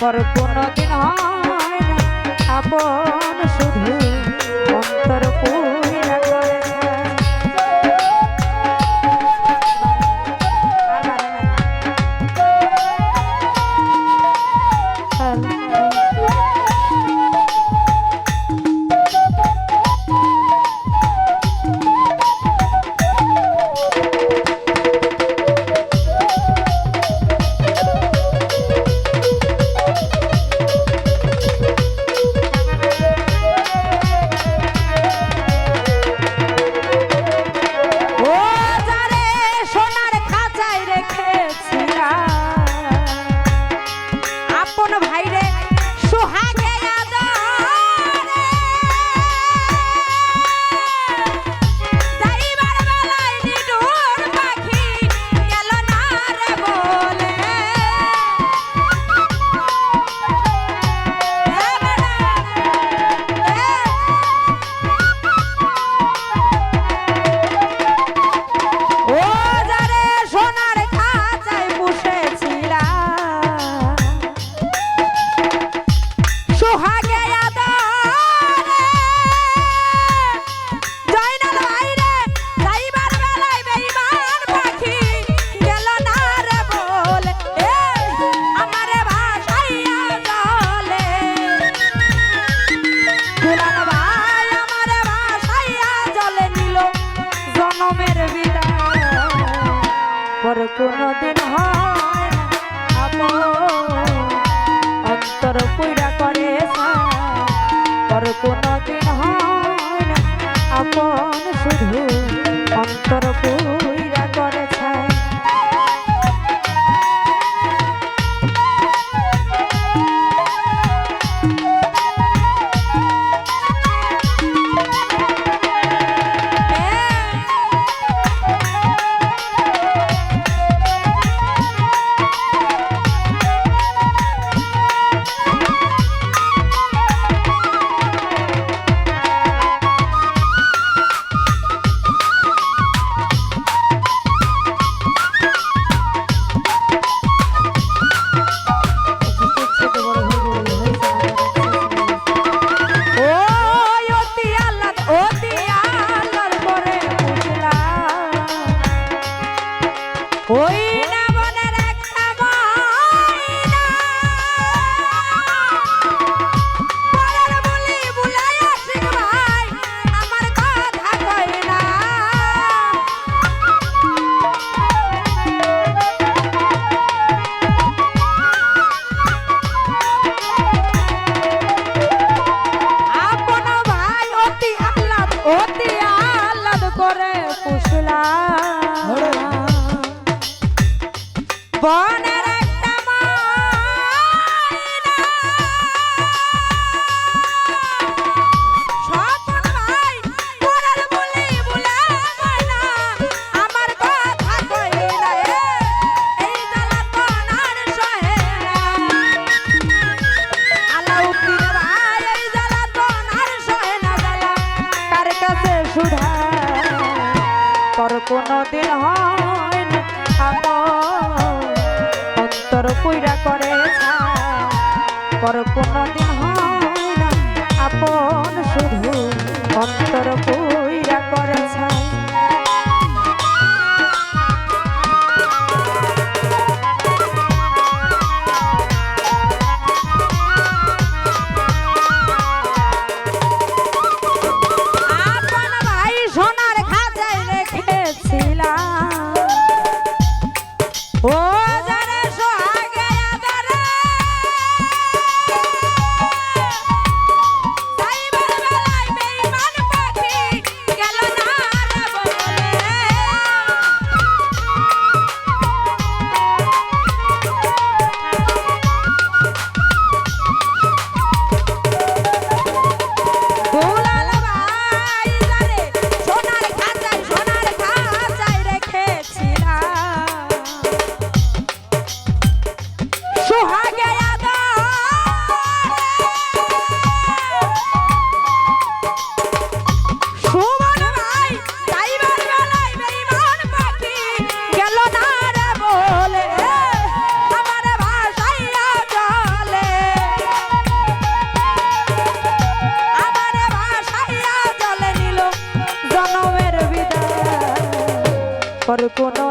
পর কোনো অন্তর কোনোদিন হয় না। আমার অন্তর কইরা করে পর কোনোদিন হয় না। আপন শুধু অন্তর con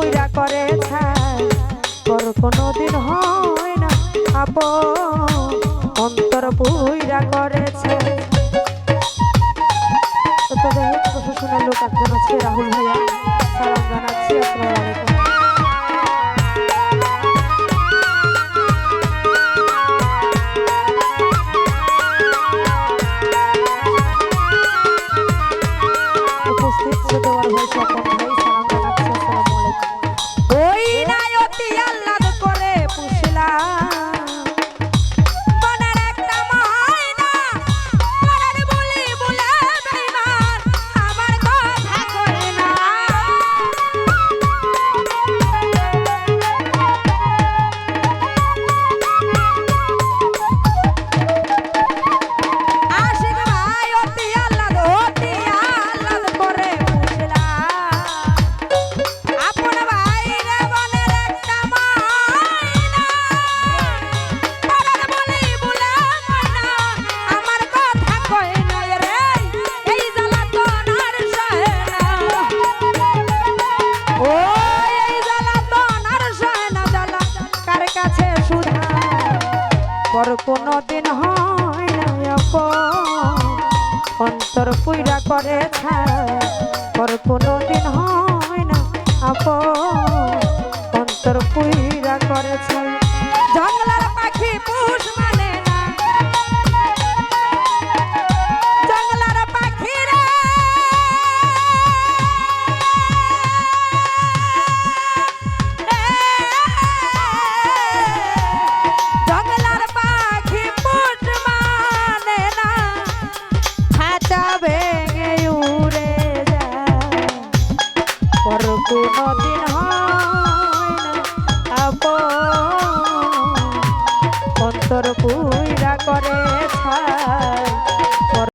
পূজা করে ছাই কোনো দিন হয় না আপ অন্তর পূজা করে লোক একজন আছে, রাহুল ভাইয়া। সালাম জানাচ্ছি আসসালামাইকুম অন্তর পুইরা করে পর কোনো দিন হয় না আপ অন্তর পুইরা করে ছাড়।